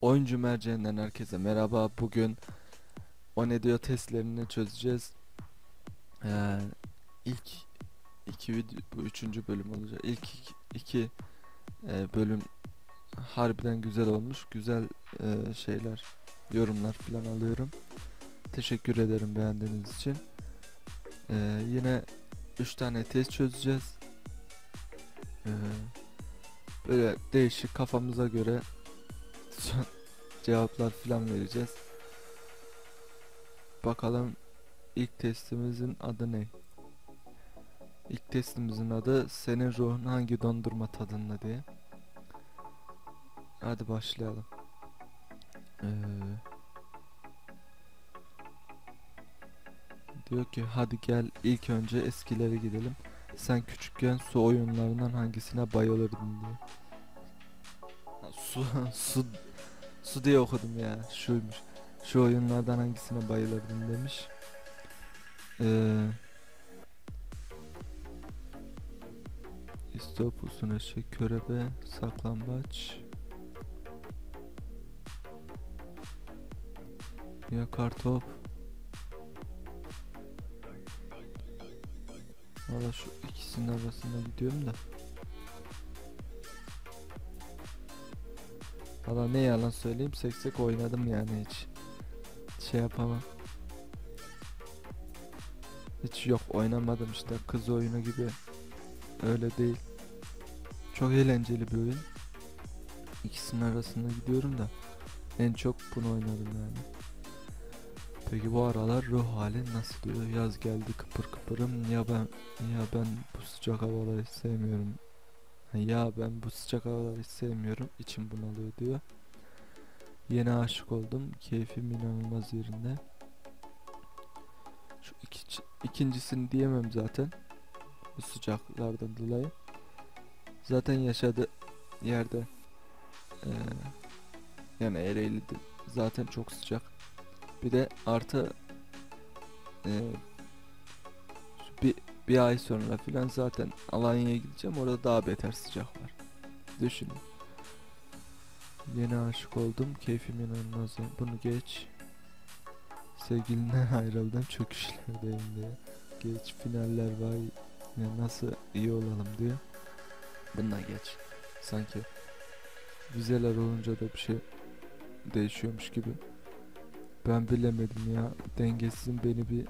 Oyuncu merceğinden herkese merhaba. Bugün o ne diyor testlerini çözeceğiz. Ee, ilk iki video, bu üçüncü bölüm olacak. İlk iki, iki, e, bölüm harbiden güzel olmuş. Güzel e, şeyler, yorumlar falan alıyorum. Teşekkür ederim beğendiğiniz için. Ee, yine üç tane test çözeceğiz. Ee, böyle değişik kafamıza göre cevaplar filan vereceğiz. Bakalım ilk testimizin adı ne? İlk testimizin adı senin ruhun hangi dondurma tadında diye. Hadi başlayalım. Ee, diyor ki hadi gel ilk önce eskilere gidelim. Sen küçükken su oyunlarından hangisine bayılırdın diye. Su, su, su diye okudum ya. Şuymuş. Şu oyunlardan hangisine bayılırdın demiş. Ee, İstop, uzun eşek, körebe, saklambaç. Ya kartop. Valla şu ikisinin arasında gidiyorum da. Valla ne yalan söyleyeyim seksek oynadım yani hiç. Şey yapamam. Hiç yok oynamadım işte kız oyunu gibi. Öyle değil. Çok eğlenceli bir oyun. İkisinin arasında gidiyorum da. En çok bunu oynadım yani. Peki bu aralar ruh halin nasıl diyor? Yaz geldi kıpır kıpırım. Ya ben ya ben bu sıcak havaları sevmiyorum. Ya ben bu sıcak havaları hiç sevmiyorum. İçim bunalıyor diyor. Yeni aşık oldum. Keyfim inanılmaz yerinde. Şu iki, ikincisini diyemem zaten. Bu sıcaklardan dolayı. Zaten yaşadığı yerde eee, yani Ereğli'de zaten çok sıcak. Bir de artı şu bir, bir ay sonra filan zaten Alanya'ya gideceğim. Orada daha beter sıcak var. Düşünün. Yeni aşık oldum. Keyfim inanılmaz. Bunu geç. Sevgilinden ayrıldım. Çok işlerdeyim diye. Geç. Finaller var. Ya nasıl iyi olalım diyor. Bundan geç. Sanki vizeler olunca da bir şey değişiyormuş gibi. Ben bilemedim ya. Dengesizim beni bir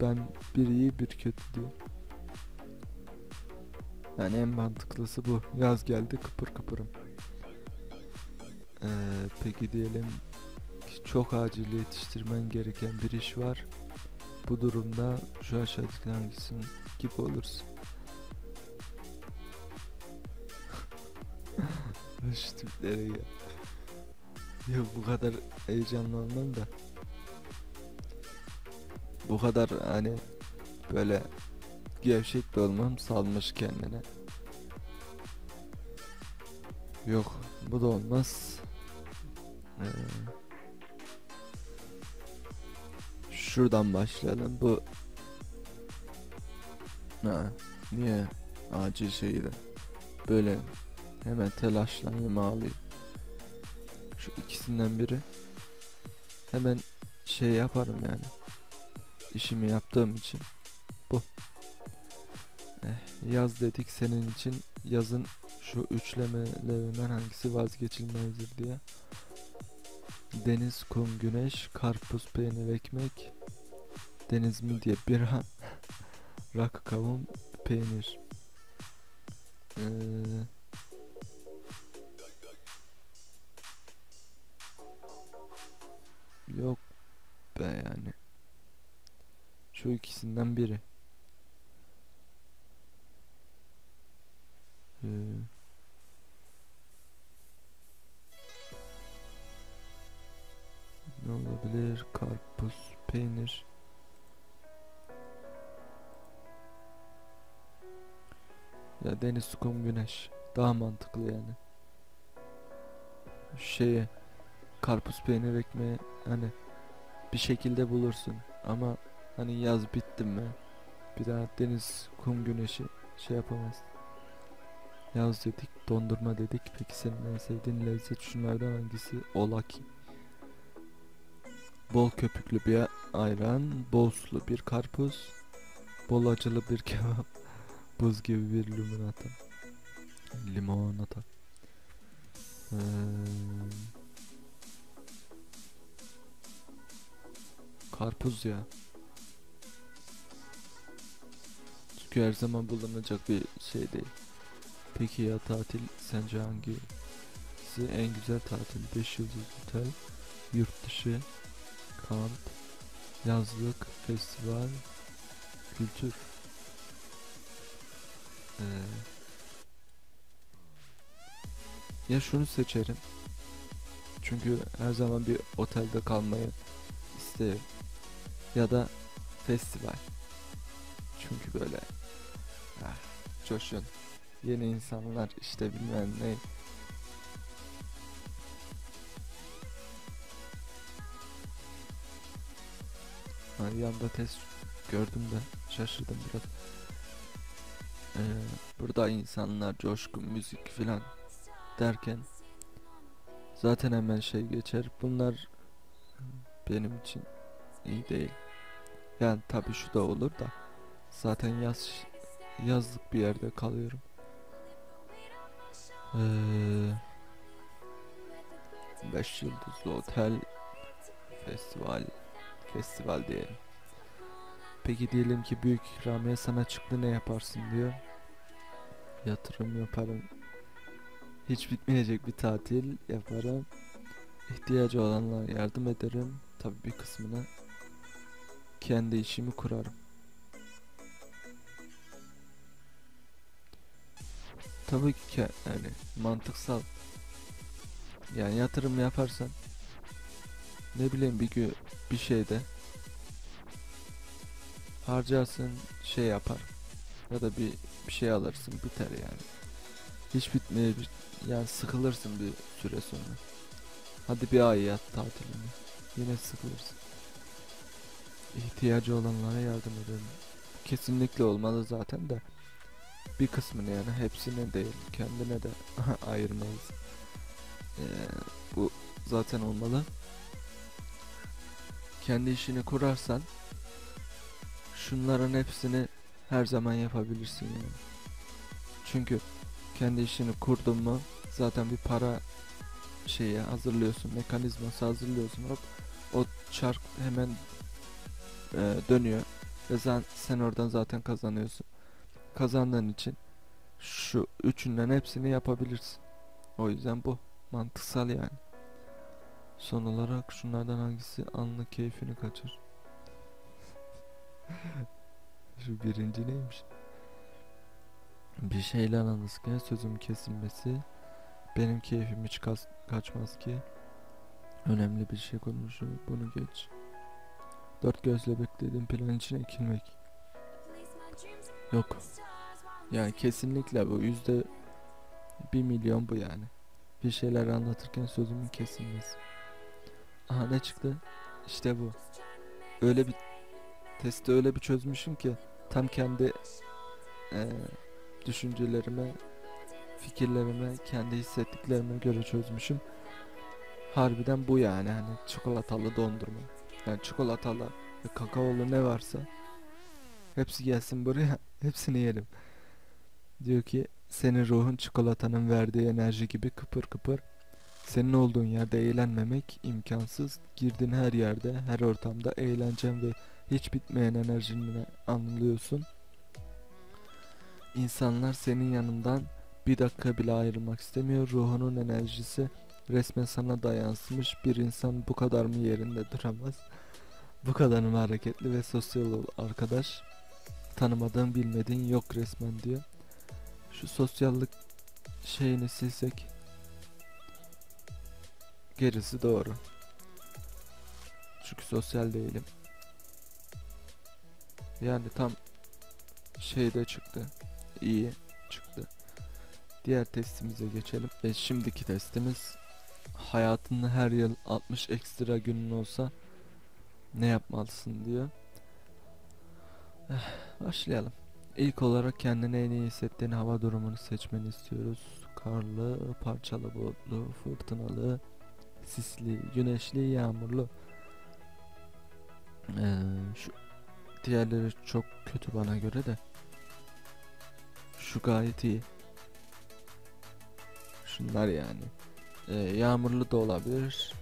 ben bir iyi bir kötü diyor. Yani en mantıklısı bu. Yaz geldi kıpır kıpırım. Ee, peki diyelim ki çok acil yetiştirmen gereken bir iş var. Bu durumda şu aşağıdaki hangisinin gibi olursun? Şu tiplere ya. Yok bu kadar heyecanlı da. Bu kadar hani böyle gevşek de olmam salmış kendine. Yok bu da olmaz. Ee, şuradan başlayalım. Bu ha, niye acil şeydi? Böyle hemen telaşlanayım ağlayayım. Şu ikisinden biri. Hemen şey yaparım yani. İşimi yaptığım için. Bu. Eh, yaz dedik senin için. Yazın şu üçlemelerinden hangisi vazgeçilmezdir diye. Deniz, kum, güneş, karpuz, peynir, ekmek. Deniz midye, bira. Rakı, kavun, peynir. Ee, yok be yani. Şu ikisinden biri. Ee, ne olabilir? Karpuz, peynir. Ya deniz, kum, güneş. Daha mantıklı yani. Şeye karpuz, peynir, ekmeği hani bir şekilde bulursun. Ama hani yaz bitti mi? Bir daha deniz, kum, güneşi şey yapamazsın. Yaz dedik, dondurma dedik. Peki senin en sevdiğin lezzet şunlardan hangisi? Ola ki. Bol köpüklü bir ayran, bol sulu bir karpuz, bol acılı bir kebap, buz gibi bir limonata. Limonata. Ee, karpuz ya. Çünkü her zaman bulunacak bir şey değil. Peki ya tatil sence hangisi en güzel tatil? 5 yıldız otel, yurt dışı, kamp, yazlık, festival, kültür. Ee, ya şunu seçerim. Çünkü her zaman bir otelde kalmayı isterim. Ya da festival. Çünkü böyle coşun. Yeni insanlar işte bilmem ne. Yanda test gördüm de şaşırdım biraz. Ee, burada insanlar coşkun müzik filan derken zaten hemen şey geçer. Bunlar benim için iyi değil. Yani tabii şu da olur da zaten yaz yazlık bir yerde kalıyorum. Ee, beş yıldızlı otel festival festival diyelim. Peki diyelim ki büyük ikramiye sana çıktı ne yaparsın diyor. Yatırım yaparım. Hiç bitmeyecek bir tatil yaparım. İhtiyacı olanlara yardım ederim. Tabii bir kısmını kendi işimi kurarım. Tabii ki yani mantıksal. Yani yatırım yaparsan ne bileyim bir gün bir şeyde harcarsın şey yapar ya da bir bir şey alırsın biter yani. Hiç bitmeye yani sıkılırsın bir süre sonra. Hadi bir ay yat tatilini. Yine sıkılırsın. İhtiyacı olanlara yardım edelim. Kesinlikle olmalı zaten de bir kısmını yani hepsine değil kendine de ayırmalısın. Ee, bu zaten olmalı. Kendi işini kurarsan şunların hepsini her zaman yapabilirsin yani. Çünkü kendi işini kurdun mu zaten bir para şeyi hazırlıyorsun, mekanizması hazırlıyorsun. Hop o çark hemen e, dönüyor ve sen, sen oradan zaten kazanıyorsun. Kazandığın için şu üçünden hepsini yapabilirsin. O yüzden bu mantıksal yani. Son olarak şunlardan hangisi anlık keyfini kaçır? Şu birinci neymiş? Bir şeyle anılırken sözüm kesilmesi benim keyfim hiç kas- kaçmaz ki. Önemli bir şey konuşuyor. Bunu geç. Dört gözle beklediğim plan için ekilmek. Yok. Yani kesinlikle bu yüzde bir milyon bu yani. Bir şeyler anlatırken sözümün kesilmesi. Aha ne çıktı? İşte bu. Öyle bir testi öyle bir çözmüşüm ki tam kendi eee, düşüncelerime, fikirlerime, kendi hissettiklerime göre çözmüşüm. Harbiden bu yani hani çikolatalı dondurma. Yani çikolatalı kakaolu ne varsa hepsi gelsin buraya, hepsini yerim. Diyor ki senin ruhun çikolatanın verdiği enerji gibi kıpır kıpır. Senin olduğun yerde eğlenmemek imkansız. Girdin her yerde, her ortamda eğlencen ve hiç bitmeyen enerjini anlıyorsun. İnsanlar senin yanından bir dakika bile ayrılmak istemiyor. Ruhunun enerjisi resmen sana da yansımış. Bir insan bu kadar mı yerinde duramaz? Bu kadar mı hareketli ve sosyal ol arkadaş? Tanımadığın bilmediğin yok resmen diyor. Şu sosyallık şeyini silsek gerisi doğru. Çünkü sosyal değilim. Yani tam şeyde çıktı. İyi çıktı. Diğer testimize geçelim. Ve şimdiki testimiz hayatında her yıl 60 ekstra günün olsa ne yapmalısın diyor. Eh, Başlayalım. İlk olarak kendini en iyi hissettiğin hava durumunu seçmeni istiyoruz. Karlı, parçalı bulutlu, fırtınalı, sisli, güneşli, yağmurlu. Ee, şu diğerleri çok kötü bana göre de. Şu gayet iyi. Şunlar yani. Ee, yağmurlu da olabilir.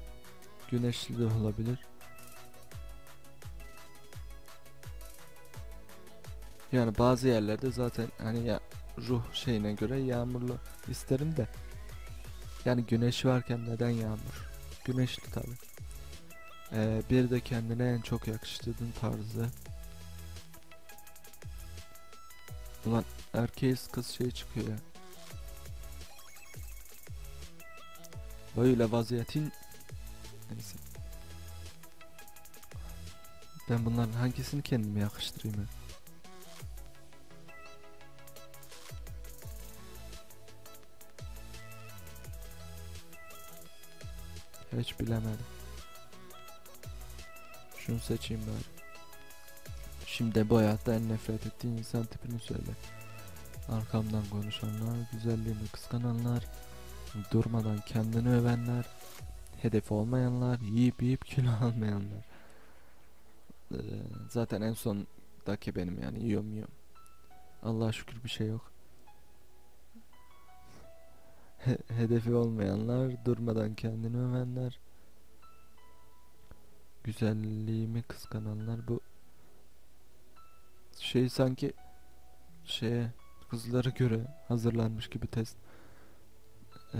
Güneşli de olabilir. Yani bazı yerlerde zaten hani ya ruh şeyine göre yağmurlu isterim de. Yani güneş varken neden yağmur? Güneşli tabi. Ee, bir de kendine en çok yakıştırdığın tarzı. Ulan erkeğiz kız şey çıkıyor ya. Böyle vaziyetin neyse. Ben bunların hangisini kendime yakıştırayım ya? Hiç bilemedim. Şunu seçeyim bari. Şimdi bu hayatta en nefret ettiğin insan tipini söyle. Arkamdan konuşanlar, güzelliğimi kıskananlar, durmadan kendini övenler, hedef olmayanlar, yiyip yiyip kilo almayanlar. Ee, zaten en sondaki benim yani yiyorum yiyorum. Allah'a şükür bir şey yok. He- hedefi olmayanlar, durmadan kendini övenler, güzelliğimi kıskananlar bu. Şey sanki şeye kızlara göre hazırlanmış gibi test. Ee,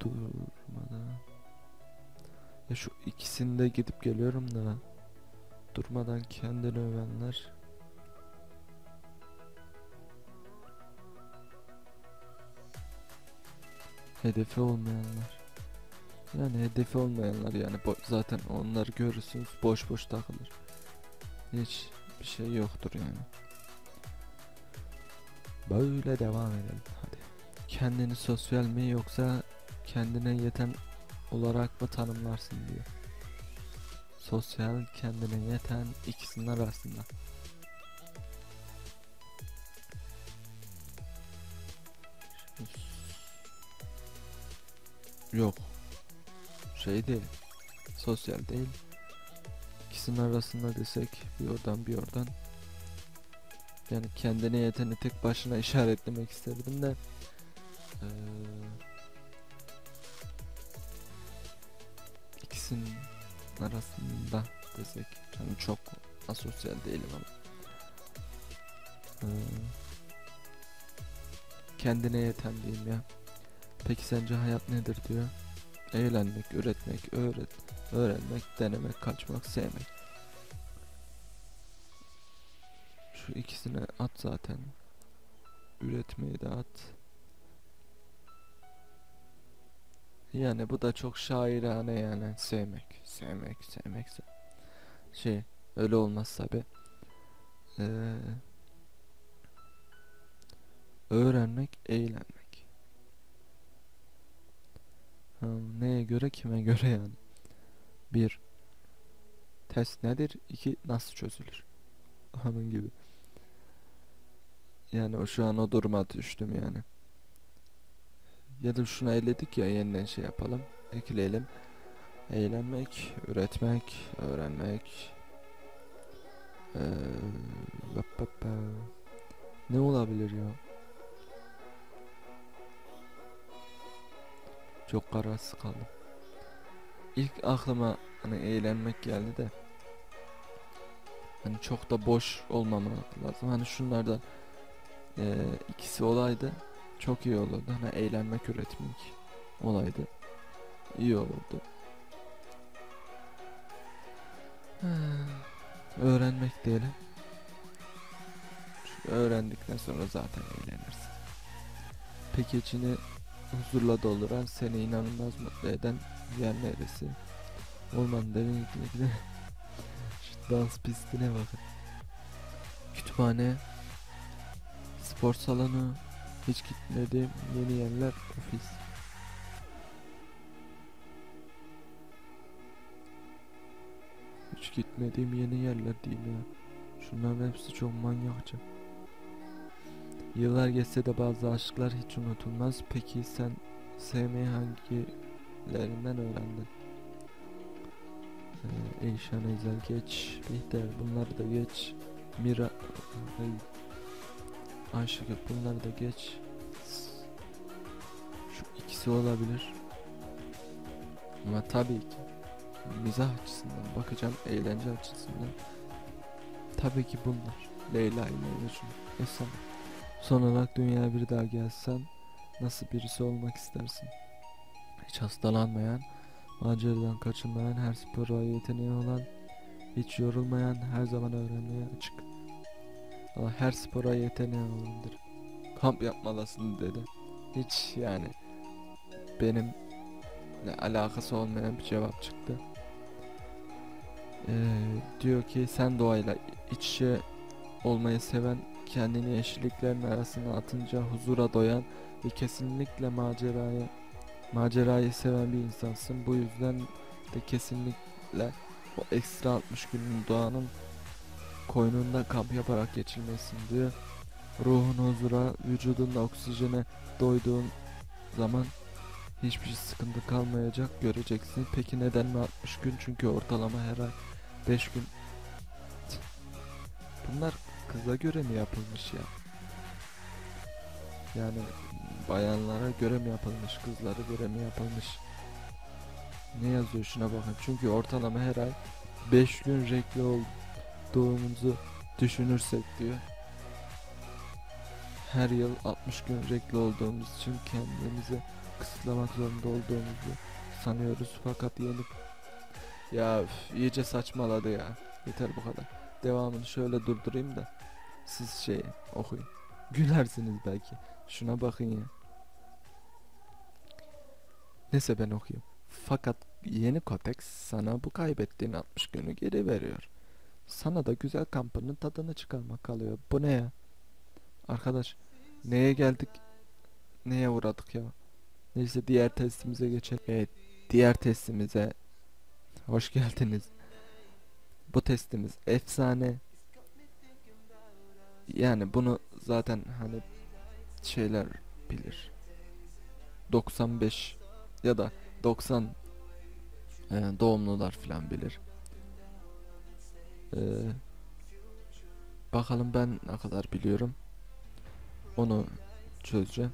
durmadan. Ya şu ikisinde gidip geliyorum da durmadan kendini övenler hedefi olmayanlar. Yani hedefi olmayanlar yani zaten onları görürsünüz boş boş takılır. Hiç bir şey yoktur yani. Böyle devam edelim hadi. Kendini sosyal mi yoksa kendine yeten olarak mı tanımlarsın diyor sosyal kendine yeten ikisinin arasında Yok. Şey değil. Sosyal değil. İkisinin arasında desek bir oradan bir oradan. Yani kendine yeteni tek başına işaretlemek isterdim de. Eee ikisinin arasında desek. Yani çok asosyal değilim ama. Eee kendine yeten diyeyim ya. Peki sence hayat nedir diyor. Eğlenmek, üretmek, öğret, öğrenmek, denemek, kaçmak, sevmek. Şu ikisini at zaten. Üretmeyi de at. Yani bu da çok şairane yani sevmek, sevmek, sevmek. se- Şey öyle olmaz tabi. Ee, öğrenmek, eğlenmek. Neye göre kime göre yani. Bir test nedir? İki nasıl çözülür? Onun gibi. Yani o şu an o duruma düştüm yani. Ya da şunu eledik ya yeniden şey yapalım. Ekleyelim. Eğlenmek, üretmek, öğrenmek. Ee. Ne olabilir ya? Çok kararsız kaldım. İlk aklıma hani eğlenmek geldi de hani çok da boş olmamak lazım. Hani şunlardan eee, ikisi olaydı çok iyi olurdu. Hani eğlenmek, üretmek olaydı. iyi olurdu. Öğrenmek diyelim. Çünkü öğrendikten sonra zaten eğlenirsin. Peki içini huzurla dolduran, seni inanılmaz mutlu eden yer neresi? Orman derinliklerinde şu dans pistine bakın. Kütüphane, spor salonu, hiç gitmediğim yeni yerler, ofis. Hiç gitmediğim yeni yerler değil ya. Şunların hepsi çok manyakça. Yıllar geçse de bazı aşklar hiç unutulmaz. Peki sen sevmeyi hangilerinden öğrendin? Ee, Eyşan Ezel geç. Bihter bunları da geç. Mira Ay, Ayşegül bunları da geç. Şu ikisi olabilir. Ama tabii ki mizah açısından bakacağım, eğlence açısından. Tabii ki bunlar. Leyla ile Mecnun. Esam. Son olarak dünyaya bir daha gelsen nasıl birisi olmak istersin? Hiç hastalanmayan, maceradan kaçınmayan, her spora yeteneği olan, hiç yorulmayan, her zaman öğrenmeye açık. Ama her spora yeteneği olandır. Kamp yapmalısın dedi. Hiç yani benim ne alakası olmayan bir cevap çıktı. Ee, diyor ki sen doğayla iç içe olmayı seven, kendini yeşilliklerin arasına atınca huzura doyan ve kesinlikle maceraya macerayı seven bir insansın. Bu yüzden de kesinlikle o ekstra 60 günün doğanın koynunda kamp yaparak geçirmesin diyor. Ruhun huzura, vücudun da oksijene doyduğun zaman hiçbir sıkıntı kalmayacak göreceksin. Peki neden mi 60 gün? Çünkü ortalama her ay 5 gün. Bunlar kıza göre mi yapılmış ya? Yani bayanlara göre mi yapılmış, kızlara göre mi yapılmış? Ne yazıyor şuna bakın. Çünkü ortalama her ay 5 gün renkli olduğumuzu düşünürsek diyor. Her yıl 60 gün renkli olduğumuz için kendimizi kısıtlamak zorunda olduğumuzu sanıyoruz fakat yenip ya üf, iyice saçmaladı ya. Yeter bu kadar. Devamını şöyle durdurayım da siz şey okuyun. Gülersiniz belki. Şuna bakın ya. Neyse ben okuyayım. Fakat yeni Kotex sana bu kaybettiğin 60 günü geri veriyor. Sana da güzel kampının tadını çıkarmak kalıyor. Bu ne ya? Arkadaş neye geldik? Neye uğradık ya? Neyse diğer testimize geçelim. Evet, diğer testimize hoş geldiniz. Bu testimiz efsane. Yani bunu zaten hani şeyler bilir. 95 ya da 90 e, doğumlular falan bilir. E, bakalım ben ne kadar biliyorum. Onu çözeceğim.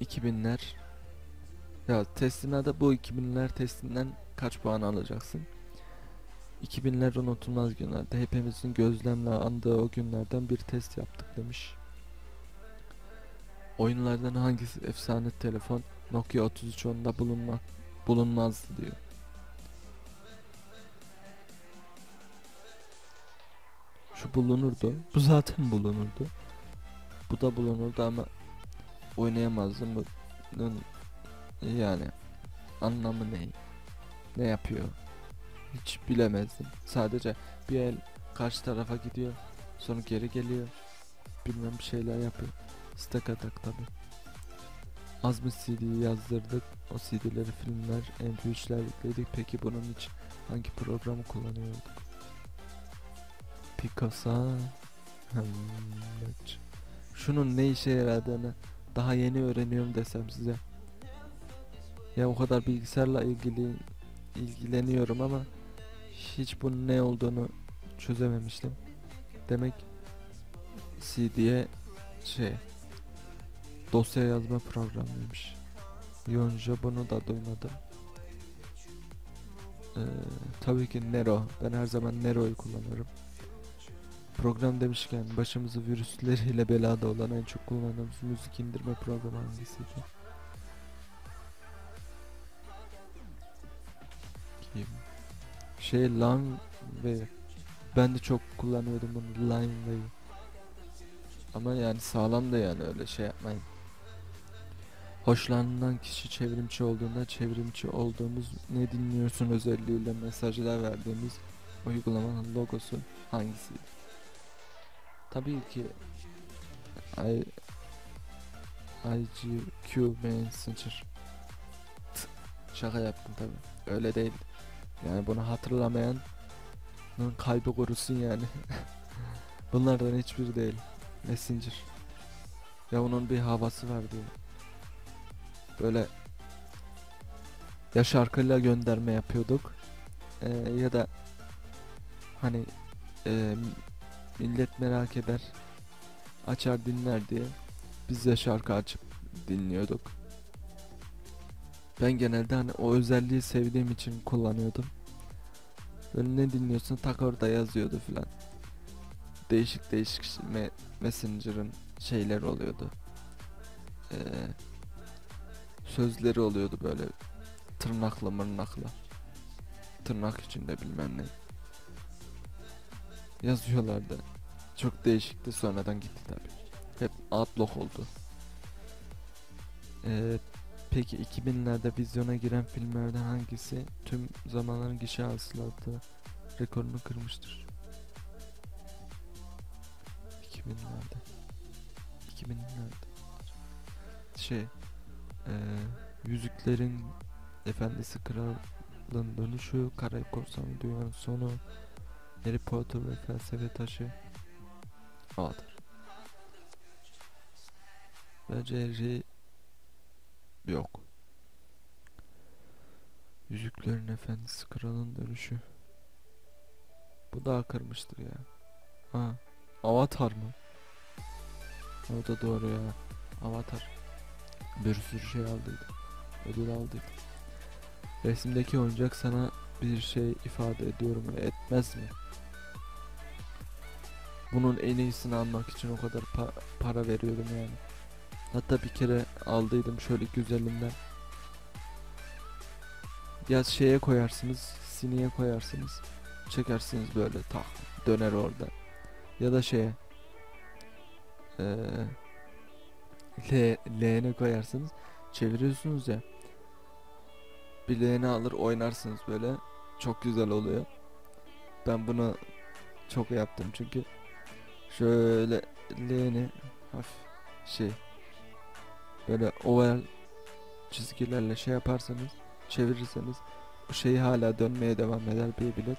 2000'ler ya teslimde bu 2000'ler testinden kaç puan alacaksın? 2000'ler unutulmaz günlerde hepimizin gözlemle andığı o günlerden bir test yaptık demiş. Oyunlardan hangisi efsane telefon Nokia 3310'da bulunmak bulunmazdı diyor. Şu bulunurdu. Bu zaten bulunurdu. Bu da bulunurdu ama oynayamazdım. Bunun yani anlamı ne? Ne yapıyor? Hiç bilemezdim. Sadece bir el karşı tarafa gidiyor. Sonra geri geliyor. Bilmem bir şeyler yapıyor. Stack atak tabi. Az bir CD yazdırdık. O CD'leri filmler, MP3'ler yükledik. Peki bunun için hangi programı kullanıyorduk? Picasa. Hmm, Şunun ne işe yaradığını daha yeni öğreniyorum desem size. Ya o kadar bilgisayarla ilgili ilgileniyorum ama hiç bunun ne olduğunu çözememiştim. Demek CD'ye şey dosya yazma programıymış. Yonca bunu da duymadım. Ee, tabii ki Nero. Ben her zaman Nero'yu kullanıyorum. Program demişken başımızı virüsleriyle belada olan en çok kullandığımız müzik indirme programı hangisiydi? Şey Limeware. Ben de çok kullanıyordum bunu Limeware. Ama yani sağlam da yani öyle şey yapmayın. Hoşlanılan kişi çevrimçi olduğunda çevrimçi olduğumuz ne dinliyorsun özelliğiyle mesajlar verdiğimiz uygulamanın logosu hangisi? Tabii ki I IGQ Messenger Şaka yaptım tabi. Öyle değil. Yani bunu hatırlamayan kalbi korusun yani. Bunlardan hiçbiri değil. Messenger. Ya onun bir havası vardı. Böyle ya şarkıyla gönderme yapıyorduk ee, ya da hani e, millet merak eder açar dinler diye biz de şarkı açıp dinliyorduk. Ben genelde hani o özelliği sevdiğim için kullanıyordum. Böyle ne dinliyorsun tak orada yazıyordu filan. Değişik değişik me Messenger'ın şeyler oluyordu. Ee, sözleri oluyordu böyle tırnakla mırnakla. Tırnak içinde bilmem ne. Yazıyorlardı. Çok değişikti sonradan gitti tabi. Hep adlock oldu. Ee, peki 2000'lerde vizyona giren filmlerden hangisi tüm zamanların gişe hasılatı rekorunu kırmıştır? 2000'lerde 2000'lerde şey ee, Yüzüklerin Efendisi Kralın Dönüşü Karayip Korsanı Dünyanın Sonu Harry Potter ve Felsefe Taşı. Avatar Bence Harry yok Yüzüklerin Efendisi Kralın Dönüşü Bu daha kırmıştır ya Ha Avatar mı? O da doğru ya Avatar bir sürü şey aldıydı. Ödül aldıydı. Resimdeki oyuncak sana bir şey ifade ediyorum ve etmez mi? Bunun en iyisini almak için o kadar pa para veriyorum yani. Hatta bir kere aldıydım şöyle güzelinden. Ya şeye koyarsınız, siniye koyarsınız. Çekersiniz böyle tak döner orada. Ya da şeye ee, L, L'ne koyarsınız. Çeviriyorsunuz ya. Bir L'ni alır oynarsınız böyle. Çok güzel oluyor. Ben bunu çok yaptım çünkü şöyle L'ni hafif şey böyle oval çizgilerle şey yaparsanız çevirirseniz bu şey hala dönmeye devam eder bir bilet.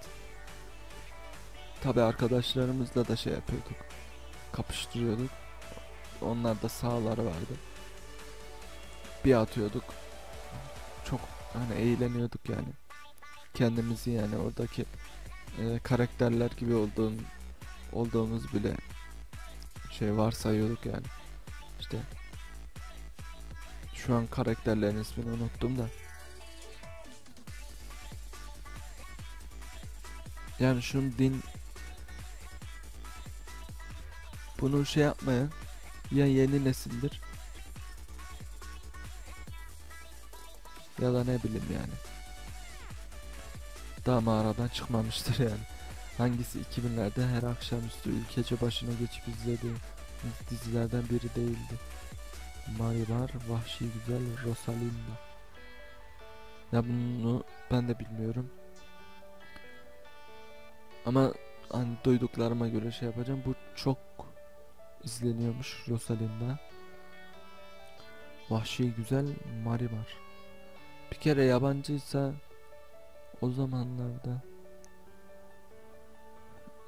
Tabi arkadaşlarımızla da şey yapıyorduk. Kapıştırıyorduk. Onlarda sağları vardı. Bir atıyorduk. Çok hani eğleniyorduk yani. Kendimizi yani oradaki e, karakterler gibi olduğum olduğumuz bile şey varsayıyorduk yani. İşte şu an karakterlerin ismini unuttum da. Yani şunu din bunu şey yapmaya ya yeni nesildir. Ya da ne bileyim yani. Daha mağaradan çıkmamıştır yani. Hangisi 2000'lerde her akşamüstü ülkece başına geçip izlediği dizilerden biri değildi Maribar, Vahşi Güzel, Rosalinda ya bunu ben de bilmiyorum ama hani duyduklarıma göre şey yapacağım bu çok izleniyormuş Rosalinda. Vahşi güzel Maribar. Bir kere yabancıysa o zamanlarda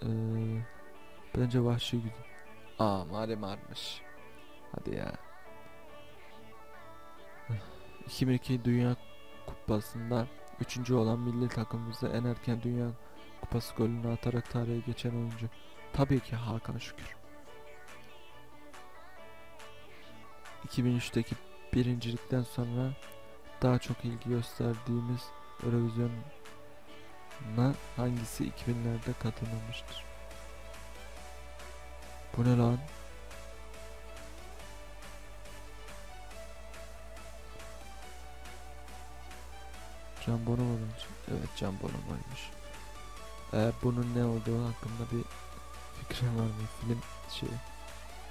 ee, bence Vahşi güzel. Aa Marimar'mış. Hadi ya. 2002 Dünya Kupası'nda 3. olan milli takımımızda en erken Dünya Kupası golünü atarak tarihe geçen oyuncu. Tabii ki Hakan Şükür. 2003'teki birincilikten sonra daha çok ilgi gösterdiğimiz Eurovision'a hangisi 2000'lerde katılmamıştır? Bu ne lan? Can Bono mu bence? Evet Can Bono varmış. Ee, bunun ne olduğu hakkında bir fikrin var mı? Film şey.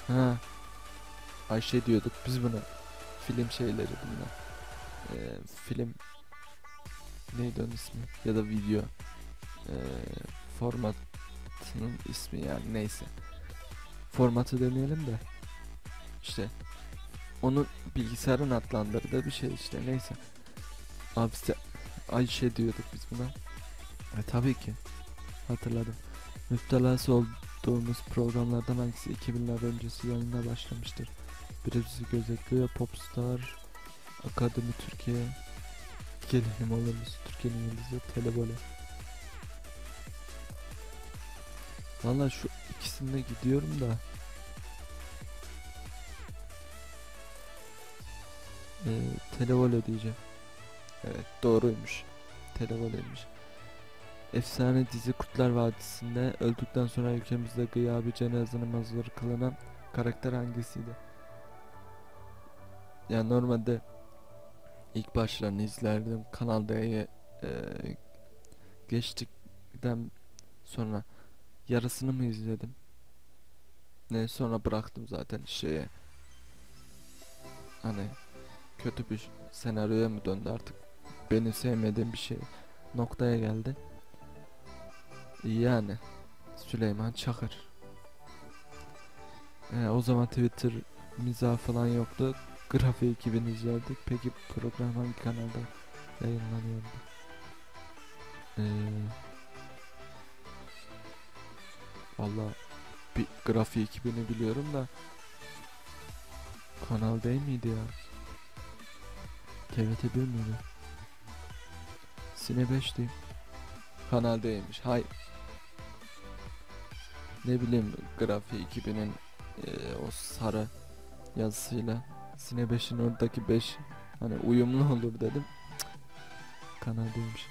Ha Ayşe diyorduk biz buna. Film şeyleri bunlar. Ee, film neydi onun ismi? Ya da video ee, formatının ismi yani neyse. Formatı demeyelim de işte onu bilgisayarın adlandırdığı bir şey işte neyse. Abi Ayşe diyorduk biz buna. E tabii ki. Hatırladım. Müptelası olduğumuz programlardan hangisi 2000'ler öncesi yayına başlamıştır? Biri bizi gözetliyor. Popstar, Akademi Türkiye, Gelelim olur musun? Türkiye'nin yıldızı, Telebole. Valla şu ikisine gidiyorum da. Ee, Televole diyeceğim. Evet doğruymuş. Televole'ymiş. Efsane dizi Kurtlar Vadisi'nde öldükten sonra ülkemizde gıyabi cenaze namazları kılınan karakter hangisiydi? Ya normalde ilk başlarını izlerdim. Kanal D'ye e, geçtikten sonra yarısını mı izledim? Ne sonra bıraktım zaten şeye. Hani kötü bir senaryoya mı döndü artık? Benim sevmediğim bir şey noktaya geldi. Yani Süleyman Çakır. Ee, o zaman Twitter mizah falan yoktu. Grafiği 2000 izlerdik. Peki program hangi kanalda yayınlanıyordu? Ee, Valla bir grafiği 2000'i biliyorum da Kanal değil miydi ya? TRT 1 miydi? Sine 5 diyeyim. Kanal D'ymiş. Hay. Ne bileyim grafiği 2000'in eee, o sarı yazısıyla Sine 5'in oradaki 5 hani uyumlu olur dedim. Cık. Kanal D'ymiş.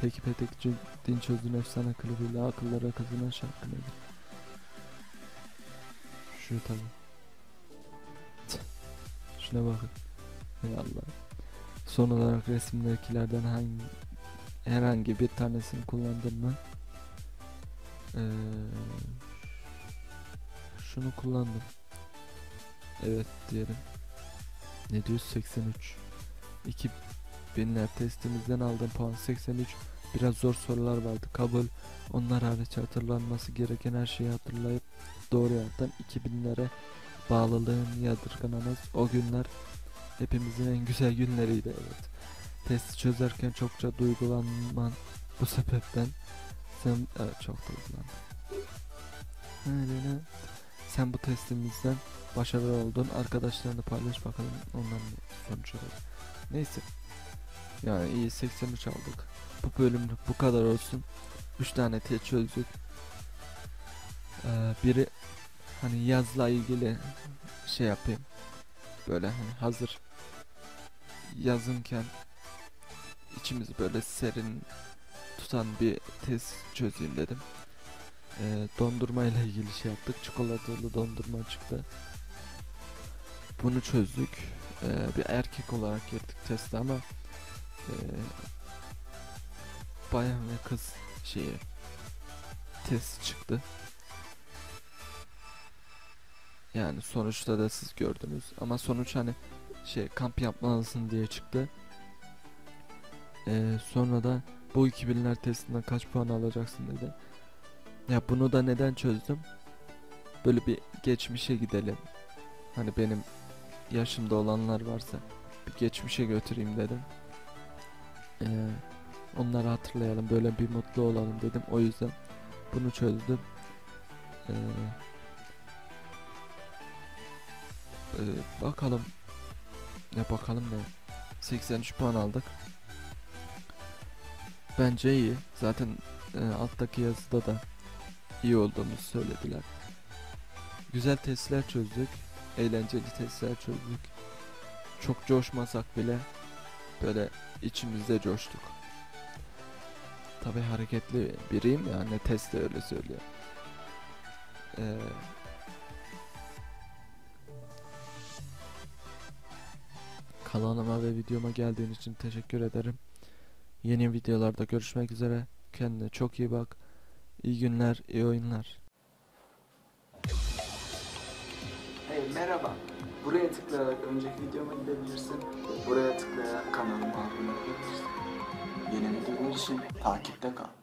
Peki Petek Dinç Öz'ün efsane klibiyle akıllara kazanan şarkı nedir? Şu tabi. Şuna bakın. Hay Allah. Son olarak resimdekilerden hangi herhangi bir tanesini kullandın mı? Ee, şunu kullandım. Evet diyelim. 783 2000'ler testimizden aldığım puan 83 Biraz zor sorular vardı kabul Onlar hariç hatırlanması gereken her şeyi hatırlayıp Doğru yerden 2000'lere bağlılığın yadırganamaz O günler hepimizin en güzel günleriydi evet Testi çözerken çokça duygulanman bu sebepten sen evet çok duygulandım. Öyle Sen bu testimizden başarılı oldun. Arkadaşlarını paylaş bakalım ondan sonuç alalım. Neyse. Yani iyi 83 aldık. Bu bölümlük bu kadar olsun. 3 tane test çözdük. Ee, biri hani yazla ilgili şey yapayım. Böyle hani hazır yazınken içimizi böyle serin tutan bir test çözeyim dedim. Ee, dondurma ile ilgili şey yaptık. Çikolatalı dondurma çıktı. Bunu çözdük. Ee, bir erkek olarak girdik teste ama ee, bayan ve kız şeyi test çıktı. Yani sonuçta da siz gördünüz ama sonuç hani şey kamp yapmalısın diye çıktı. Ee, sonra da bu 2000'ler testinden kaç puan alacaksın dedi. Ya bunu da neden çözdüm? Böyle bir geçmişe gidelim. Hani benim yaşımda olanlar varsa bir geçmişe götüreyim dedim. Ee, onları hatırlayalım böyle bir mutlu olalım dedim. O yüzden bunu çözdüm. Ee, e, bakalım. Ya bakalım ne? 83 puan aldık. Bence iyi. Zaten e, alttaki yazıda da iyi olduğunu söylediler. Güzel testler çözdük. Eğlenceli testler çözdük. Çok coşmasak bile böyle içimizde coştuk. Tabi hareketli biriyim ya ne test de öyle söylüyor. Ee, kanalıma ve videoma geldiğin için teşekkür ederim. Yeni videolarda görüşmek üzere. Kendine çok iyi bak. İyi günler, iyi oyunlar. Hey merhaba. Buraya tıklayarak önceki videoma gidebilirsin. Buraya tıklayarak kanalıma abone olabilirsin. Yeni videolar için takipte kal.